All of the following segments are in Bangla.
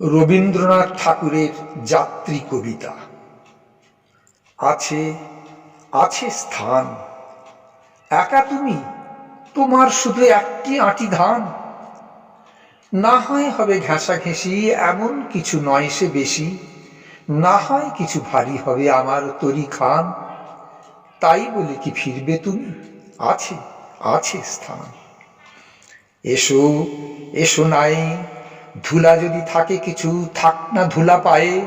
রবীন্দ্রনাথ ঠাকুরের যাত্রী কবিতা। আছে আছে স্থান। একা তুমি? তোমার শুধু একটি আঁটি ধান। না হয় হবে ঘেঁষাঘেঁষি, এমন কিছু নয় সে বেশি। না হয় কিছু ভারী হবে আমার তরি খান। তাই বলে কি ফিরবে তুমি? আছে আছে স্থান। এসো এসো নাই ধুলা যদি থাকে, কিছু থাক না ধুলা পায়ে।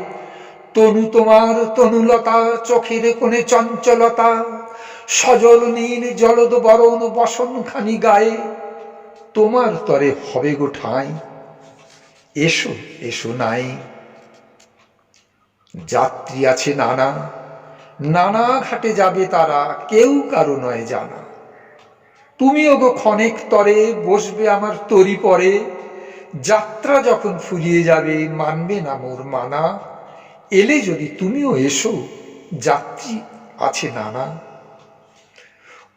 তনু তোমার তনুলতা, চোখের কোণে চঞ্চলতা। সজল নীল জলদ বরণ বসন খানি গায়ে। তোমার তরে হবে গো ঠাঁই। এসো এসো নাই। যাত্রী আছে নানা। নানা ঘাটে যাবে তারা, কেউ কারও নয় জানা। তুমিও গো ক্ষণেক তরে, বসবে আমার তরি পরে। যাত্রা যখন ফুরিয়ে যাবে, মানবে না মোর মানা। এলে যদি তুমিও এসো, যাত্রী আছে নানা।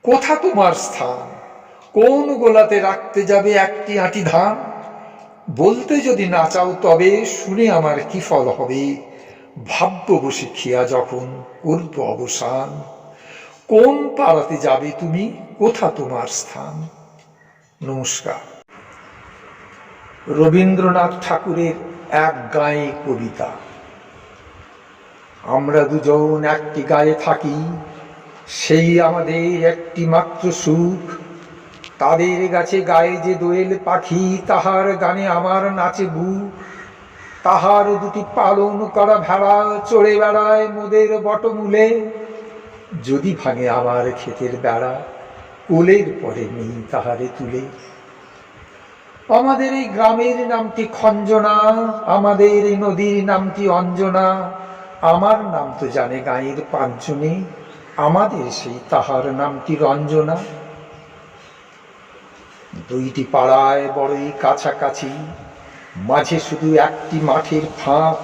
কোথা তোমার স্থান? কোন গোলাতে রাখতে যাবে একটি আঁটি ধান? বলতে যদি না চাও তবে শুনে আমার কি ফল হবে? ভাব্য বসে খেয়া যখন করব অবসান। কোন পাড়াতে যাবে তুমি? কোথা তোমার স্থান? নমস্কার। রবীন্দ্রনাথ ঠাকুরের এক গায়ে কবিতা। আমরা দুজন একটি গায়ে থাকি, সেই আমাদের একটি মাত্র সুখ। তাদের গাছে গায়ে যে দোয়েল পাখি, তাহার গানে আমার নাচে বুক। তাহার দুটি পালন করা ভেড়া চড়ে বেড়ায় মোদের বটমূলে। যদি ভাঙে আমার ক্ষেতের বেড়া, কোলের পরে নেই তাহারে তুলে। আমাদের এই গ্রামের নামটি খঞ্জনা, আমাদের এই নদীর নামটি অঞ্জনা। আমার নাম তো জানে গাঁয়ের পাঁচজনে আমাদের সেই তাহার নামটি রঞ্জনা। দুইটি পাড়ায় বড়ই কাছাকাছি, মাঝে শুধু একটি মাঠের ফাঁক।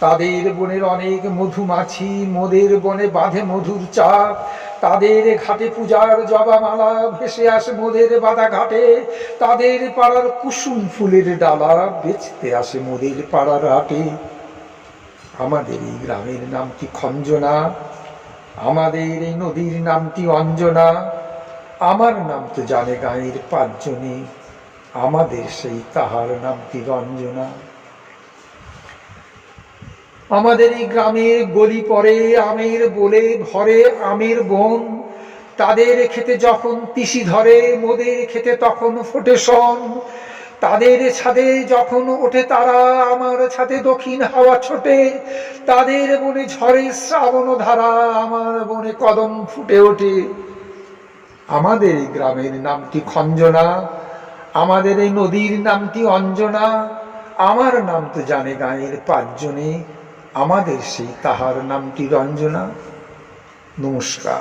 তাদের বনের অনেক মধুমাছি, মোদের বনে বাঁধে মধুর চাপ তাদের ঘাটে পূজার জবামালা ভেসে আসে মোদের বাধা ঘাটে। তাদের পাড়ার কুসুম ফুলের ডালা বেচতে আসে মোদের পাড়ার হাটে। আমাদের এই গ্রামের নাম নামটি খঞ্জনা? আমাদের এই নদীর নামটি অঞ্জনা? আমার নাম তো জানে গাঁয়ের পাঁচজনে। আমাদের সেই তাহার নামটি রঞ্জনা আমাদের এই গ্রামের গলি পরে আমের বলে ভরে আমের বন। তাদের খেতে যখন তিসি ধরে, মোদের খেতে তখন ফোটে সন তাদের ছাদে যখন ওঠে তারা, আমার ছাদে দক্ষিণ হাওয়া ছোটে। তাদের বনে ঝরে শ্রাবণ ধারা, আমার বনে কদম ফুটে ওঠে। আমাদের এই গ্রামের নামটি খঞ্জনা, আমাদের এই নদীর নামটি অঞ্জনা। আমার নাম তো জানে গাঁয়ের পাঁচজনে। আমাদের সেই তাহার নামটি রঞ্জনা। নমস্কার।